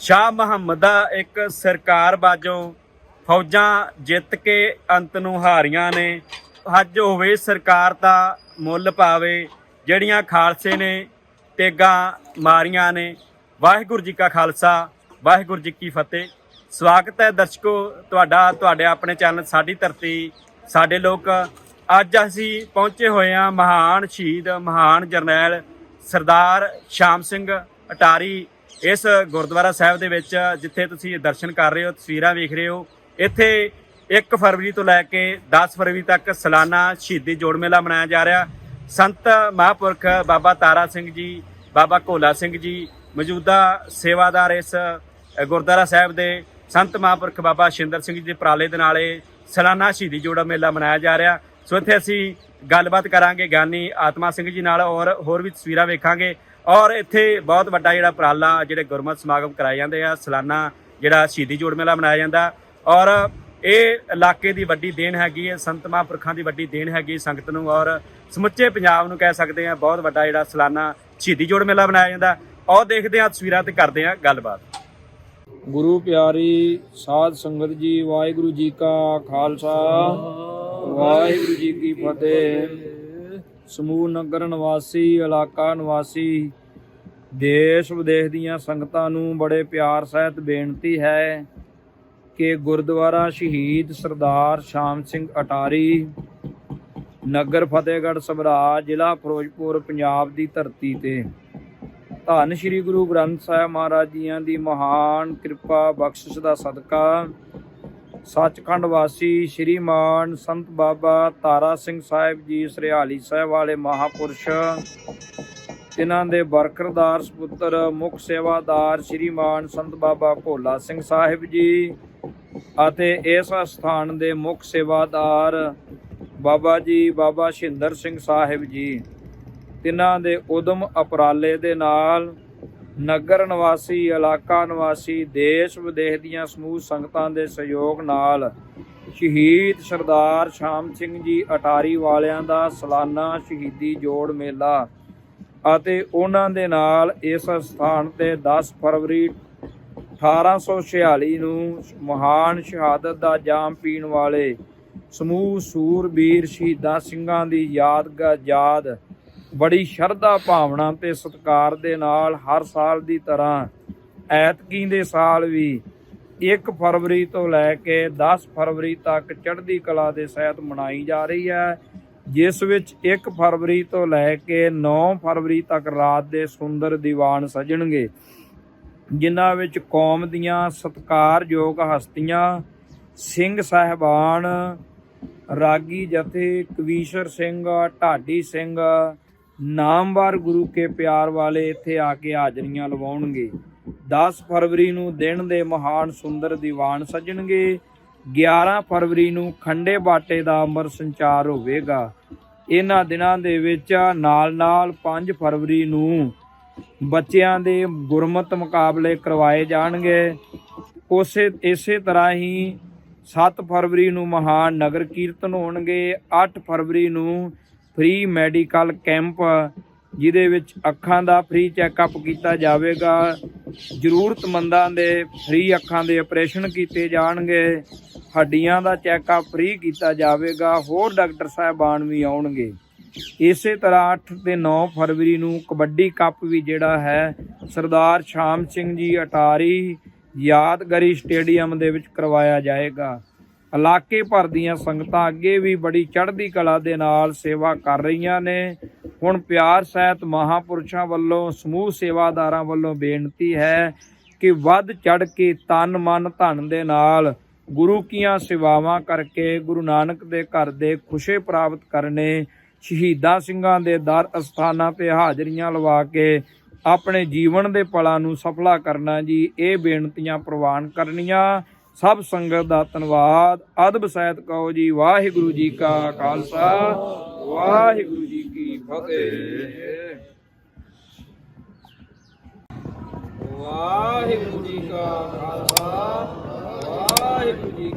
ਸ਼ਾਹ ਮੁਹੰਮਦ ਦਾ ਇੱਕ ਸਰਕਾਰ ਬਾਜੋਂ ਫੌਜਾਂ ਜਿੱਤ ਕੇ ਅੰਤ ਨੂੰ ਹਾਰੀਆਂ ਨੇ। ਅੱਜ ਹੋਵੇ ਸਰਕਾਰ ਦਾ ਮੁੱਲ ਪਾਵੇ, ਜਿਹੜੀਆਂ ਖਾਲਸੇ ਨੇ ਤੇਗਾਂ ਮਾਰੀਆਂ ਨੇ। ਵਾਹਿਗੁਰੂ ਜੀ ਕਾ ਖਾਲਸਾ, ਵਾਹਿਗੁਰੂ ਜੀ ਕੀ ਫਤਿਹ। ਸਵਾਗਤ ਹੈ ਦਰਸ਼ਕੋ, ਤੁਹਾਡਾ, ਤੁਹਾਡੇ ਆਪਣੇ ਚੈਨਲ ਸਾਡੀ ਧਰਤੀ, ਸਾਡੇ ਲੋਕ। ਅੱਜ ਅਸੀਂ ਪਹੁੰਚੇ ਹੋਏ ਹਾਂ ਮਹਾਨ ਸ਼ਹੀਦ, ਮਹਾਨ ਜਰਨੈਲ ਸਰਦਾਰ ਸ਼ਾਮ ਸਿੰਘ ਅਟਾਰੀ ਇਸ ਗੁਰਦੁਆਰਾ ਸਾਹਿਬ ਦੇ ਵਿੱਚ ਜਿੱਥੇ ਤੁਸੀਂ ਦਰਸ਼ਨ ਕਰ ਰਹੇ ਹੋ, ਤਸਵੀਰਾਂ ਵੇਖ ਰਹੇ ਹੋ, ਇੱਥੇ 1 ਫਰਵਰੀ ਤੋਂ ਲੈ ਕੇ 10 ਫਰਵਰੀ ਤੱਕ ਸਾਲਾਨਾ ਸ਼ਹੀਦੀ ਜੋੜ ਮੇਲਾ ਮਨਾਇਆ ਜਾ ਰਿਹਾ। ਸੰਤ ਮਹਾਂਪੁਰਖ ਬਾਬਾ ਤਾਰਾ ਸਿੰਘ ਜੀ, ਬਾਬਾ ਕੋਲਾ ਸਿੰਘ ਜੀ ਮੌਜੂਦਾ ਸੇਵਾਦਾਰ ਇਸ ਗੁਰਦੁਆਰਾ ਸਾਹਿਬ ਦੇ ਸੰਤ ਮਹਾਂਪੁਰਖ ਬਾਬਾ ਸ਼ਿੰਦਰ ਸਿੰਘ ਜੀ ਦੇ ਪ੍ਰਾਲੇ ਦੇ ਨਾਲ ਇਹ ਸਾਲਾਨਾ ਸ਼ਹੀਦੀ ਜੋੜਾ ਮੇਲਾ ਮਨਾਇਆ ਜਾ ਰਿਹਾ। ਸੋ ਇੱਥੇ ਅਸੀਂ ਗੱਲਬਾਤ ਕਰਾਂਗੇ ਗਿਆਨੀ ਆਤਮਾ ਸਿੰਘ ਜੀ ਨਾਲ ਔਰ ਹੋਰ ਵੀ ਤਸਵੀਰਾਂ ਵੇਖਾਂਗੇ। ਔਰ ਇੱਥੇ ਬਹੁਤ ਵੱਡਾ ਜਿਹੜਾ ਪ੍ਰਾਲਾ ਜਿਹੜੇ ਗੁਰਮਤ ਸਮਾਗਮ ਕਰਾਏ ਜਾਂਦੇ ਆ, ਸਾਲਾਨਾ ਜਿਹੜਾ ਸ਼ਹੀਦੀ ਜੋੜ ਮੇਲਾ ਮਨਾਇਆ ਜਾਂਦਾ। ਔਰ ਇਹ ਇਲਾਕੇ ਦੀ ਵੱਡੀ ਦੇਣ ਹੈਗੀ ਹੈ, ਸੰਤ ਮਹਾਂਪੁਰਖਾਂ ਦੀ ਵੱਡੀ ਦੇਣ ਹੈਗੀ ਸੰਗਤ ਨੂੰ। ਔਰ ਸਮੁੱਚੇ ਪੰਜਾਬ ਨੂੰ ਕਹਿ ਸਕਦੇ ਆ ਬਹੁਤ ਵੱਡਾ ਜਿਹੜਾ ਸਾਲਾਨਾ ਸ਼ਹੀਦੀ ਜੋੜ ਮੇਲਾ ਮਨਾਇਆ ਜਾਂਦਾ। ਔਰ ਦੇਖਦੇ ਆ ਤਸਵੀਰਾਂ ਤੇ ਕਰਦੇ ਆ ਗੱਲਬਾਤ। ਗੁਰੂ ਪਿਆਰੀ ਸਾਧ ਸੰਗਤ ਜੀ, ਵਾਹਿਗੁਰੂ ਜੀ ਕਾ ਖਾਲਸਾ। ਵਾਹਿਗੁਰੂ ਜੀ ਕੀ ਫਤਿਹ। ਸਮੂਹ ਨਗਰ ਨਿਵਾਸੀ, ਇਲਾਕਾ ਨਿਵਾਸੀ, ਦੇਸ਼ ਵਿਦੇਸ਼ ਦੀਆਂ ਸੰਗਤਾਂ ਨੂੰ ਬੜੇ ਪਿਆਰ ਸਹਿਤ ਬੇਨਤੀ ਹੈ ਕਿ ਗੁਰਦੁਆਰਾ ਸ਼ਹੀਦ ਸਰਦਾਰ ਸ਼ਾਮ ਸਿੰਘ ਅਟਾਰੀ, ਨਗਰ ਫਤਿਹਗੜ੍ਹ ਸਭਰਾ ਜ਼ਿਲ੍ਹਾ ਫਿਰੋਜ਼ਪੁਰ, ਪੰਜਾਬ ਦੀ ਧਰਤੀ ਤੇ। ਧੰਨ ਸ਼੍ਰੀ ਗੁਰੂ ਗ੍ਰੰਥ ਸਾਹਿਬ ਮਹਾਰਾਜ ਜੀਆਂ ਦੀ ਮਹਾਨ ਕਿਰਪਾ, ਬਖਸ਼ਿਸ਼ ਦਾ ਸਦਕਾ ਸੱਚਖੰਡ ਵਾਸੀ ਸ਼੍ਰੀਮਾਨ ਸੰਤ ਬਾਬਾ ਤਾਰਾ ਸਿੰਘ ਸਾਹਿਬ ਜੀ, ਸਰਿਆਲੀ ਸਾਹਿਬ ਵਾਲੇ ਮਹਾਪੁਰਸ਼ ਇਹਨਾਂ ਦੇ ਬਰਕਰਦਾਰ ਸੁਪੁੱਤਰ, ਮੁੱਖ ਸੇਵਾਦਾਰ ਸ਼੍ਰੀਮਾਨ ਸੰਤ ਬਾਬਾ ਭੋਲਾ ਸਿੰਘ ਸਾਹਿਬ ਜੀ ਅਤੇ ਇਸ ਸਥਾਨ ਦੇ ਮੁੱਖ ਸੇਵਾਦਾਰ ਬਾਬਾ ਜੀ, ਬਾਬਾ ਸ਼ਿੰਦਰ ਸਿੰਘ ਸਾਹਿਬ ਜੀ, ਤਿਨਾਂ ਦੇ ਉਦਮ ਅਪਰਾਲੇ ਦੇ ਨਾਲ ਨਗਰ ਨਿਵਾਸੀ, ਇਲਾਕਾ ਨਿਵਾਸੀ, ਦੇਸ਼ ਵਿਦੇਸ਼ ਦੀਆਂ ਸਮੂਹ ਸੰਗਤਾਂ ਦੇ ਸਹਿਯੋਗ ਨਾਲ ਸ਼ਹੀਦ ਸਰਦਾਰ ਸ਼ਾਮ ਸਿੰਘ ਜੀ ਅਟਾਰੀ ਵਾਲਿਆਂ ਦਾ ਸਾਲਾਨਾ ਸ਼ਹੀਦੀ ਜੋੜ ਮੇਲਾ ਅਤੇ ਉਹਨਾਂ ਦੇ ਨਾਲ ਇਸ ਸਥਾਨ ਤੇ 10 ਫਰਵਰੀ 1846 ਨੂੰ ਮਹਾਨ ਸ਼ਹਾਦਤ ਦਾ ਜਾਮ ਪੀਣ ਵਾਲੇ ਸਮੂਹ ਸੂਰਬੀਰ ਸ਼ਹੀਦਾਂ ਸਿੰਘਾਂ ਦੀ ਯਾਦਗਾਰ ਯਾਦ ਬੜੀ ਸ਼ਰਧਾ ਭਾਵਨਾ ਤੇ ਸਤਿਕਾਰ ਦੇ ਨਾਲ ਹਰ ਸਾਲ ਦੀ ਤਰ੍ਹਾਂ ਐਤਕੀ ਦੇ ਸਾਲ ਵੀ 1 ਫਰਵਰੀ ਤੋਂ ਲੈ ਕੇ 10 ਫਰਵਰੀ ਤੱਕ ਚੜ੍ਹਦੀ ਕਲਾ ਦੇ ਸਹਿਤ ਮਨਾਈ ਜਾ ਰਹੀ ਹੈ, ਜਿਸ ਵਿੱਚ 1 ਫਰਵਰੀ ਤੋਂ ਲੈ ਕੇ 9 ਫਰਵਰੀ ਤੱਕ ਰਾਤ ਦੇ ਸੁੰਦਰ ਦੀਵਾਨ ਸਜਣਗੇ, ਜਿਨ੍ਹਾਂ ਵਿੱਚ ਕੌਮ ਦੀਆਂ ਸਤਿਕਾਰਯੋਗ ਹਸਤੀਆਂ, ਸਿੰਘ ਸਾਹਿਬਾਨ, ਰਾਗੀ ਜਥੇ, ਕਵੀਸ਼ਰ ਸਿੰਘ, ਢਾਡੀ ਸਿੰਘ ਨਾਮਵਾਰ ਗੁਰੂ ਕੇ ਪਿਆਰ ਵਾਲੇ ਇੱਥੇ ਆ ਕੇ ਹਾਜ਼ਰੀਆਂ ਲਵਾਉਣਗੇ। 10 ਫਰਵਰੀ ਨੂੰ ਦਿਨ ਦੇ ਮਹਾਨ ਸੁੰਦਰ ਦੀਵਾਨ ਸਜਣਗੇ। 11 ਫਰਵਰੀ ਨੂੰ ਖੰਡੇ ਬਾਟੇ ਦਾ ਅੰਮ੍ਰਿਤ ਸੰਚਾਰ ਹੋਵੇਗਾ। ਇਹਨਾਂ ਦਿਨਾਂ ਦੇ ਵਿੱਚ ਨਾਲ-ਨਾਲ 5 ਫਰਵਰੀ ਨੂੰ ਬੱਚਿਆਂ ਦੇ ਗੁਰਮਤ ਮੁਕਾਬਲੇ ਕਰਵਾਏ ਜਾਣਗੇ। ਉਸੇ, ਇਸੇ ਤਰ੍ਹਾਂ ਹੀ 7 ਫਰਵਰੀ ਨੂੰ ਮਹਾਨ ਨਗਰ ਕੀਰਤਨ ਹੋਣਗੇ। 8 ਫਰਵਰੀ ਨੂੰ ਫ੍ਰੀ ਮੈਡੀਕਲ ਕੈਂਪ ਜਿਹਦੇ ਵਿੱਚ ਅੱਖਾਂ ਦਾ ਫ੍ਰੀ ਚੈੱਕਅਪ ਕੀਤਾ ਜਾਵੇਗਾ। ਜ਼ਰੂਰਤਮੰਦਾਂ ਦੇ ਫ੍ਰੀ ਅੱਖਾਂ ਦੇ ਆਪਰੇਸ਼ਨ ਕੀਤੇ ਜਾਣਗੇ। ਹੱਡੀਆਂ ਦਾ ਚੈੱਕਅਪ ਫ੍ਰੀ ਕੀਤਾ ਜਾਵੇਗਾ। ਹੋਰ ਡਾਕਟਰ ਸਾਹਿਬਾਨ ਵੀ ਆਉਣਗੇ। ਇਸੇ ਤਰ੍ਹਾਂ 8 ਤੇ 9 ਫਰਵਰੀ ਨੂੰ ਕਬੱਡੀ ਕੱਪ ਵੀ ਜਿਹੜਾ ਹੈ, ਸਰਦਾਰ ਸ਼ਾਮ ਸਿੰਘ ਜੀ ਅਟਾਰੀ ਯਾਦਗਰੀ ਸਟੇਡੀਅਮ ਦੇ ਵਿੱਚ ਕਰਵਾਇਆ ਜਾਏਗਾ। ਇਲਾਕੇ ਭਰ ਦੀਆਂ ਸੰਗਤਾਂ ਅੱਗੇ ਵੀ ਬੜੀ ਚੜ੍ਹਦੀ ਕਲਾ ਦੇ ਨਾਲ ਸੇਵਾ ਕਰ ਰਹੀਆਂ ਨੇ। ਹੁਣ ਪਿਆਰ ਸਹਿਤ ਮਹਾਪੁਰਸ਼ਾਂ ਵੱਲੋਂ ਸਮੂਹ ਸੇਵਾਦਾਰਾਂ ਵੱਲੋਂ ਬੇਨਤੀ ਹੈ ਕਿ ਵੱਧ ਚੜ ਕੇ ਤਨ ਮਨ ਧਨ ਦੇ ਨਾਲ ਗੁਰੂ ਕੀਆਂ ਸੇਵਾਵਾਂ ਕਰਕੇ ਗੁਰੂ ਨਾਨਕ ਦੇ ਘਰ ਦੇ ਖੁਸ਼ੇ ਪ੍ਰਾਪਤ ਕਰਨੇ, ਸ਼ਹੀਦਾਂ ਸਿੰਘਾਂ ਦੇ ਦਰ ਅਸਥਾਨਾਂ ਤੇ ਹਾਜ਼ਰੀਆਂ ਲਵਾ ਕੇ ਆਪਣੇ ਜੀਵਨ ਦੇ ਪਲਾਂ ਨੂੰ ਸਫਲਾ ਕਰਨਾ ਜੀ, ਇਹ ਬੇਨਤੀਆਂ ਪ੍ਰਵਾਨ ਕਰਨੀਆਂ। ਸਭ ਸੰਗਤ ਦਾ ਧੰਨਵਾਦ। ਅਦਬ ਸਹਿਤ ਕਹੋ ਜੀ, ਵਾਹਿਗੁਰੂ ਜੀ ਕਾ ਖਾਲਸਾ। ਵਾਹਿਗੁਰੂ ਜੀ ਕੀ ਫਤਿਹ। ਵਾਹਿਗੁਰੂ ਜੀ ਕਾ ਖਾਲਸਾ। ਵਾਹਿਗੁਰੂ ਜੀ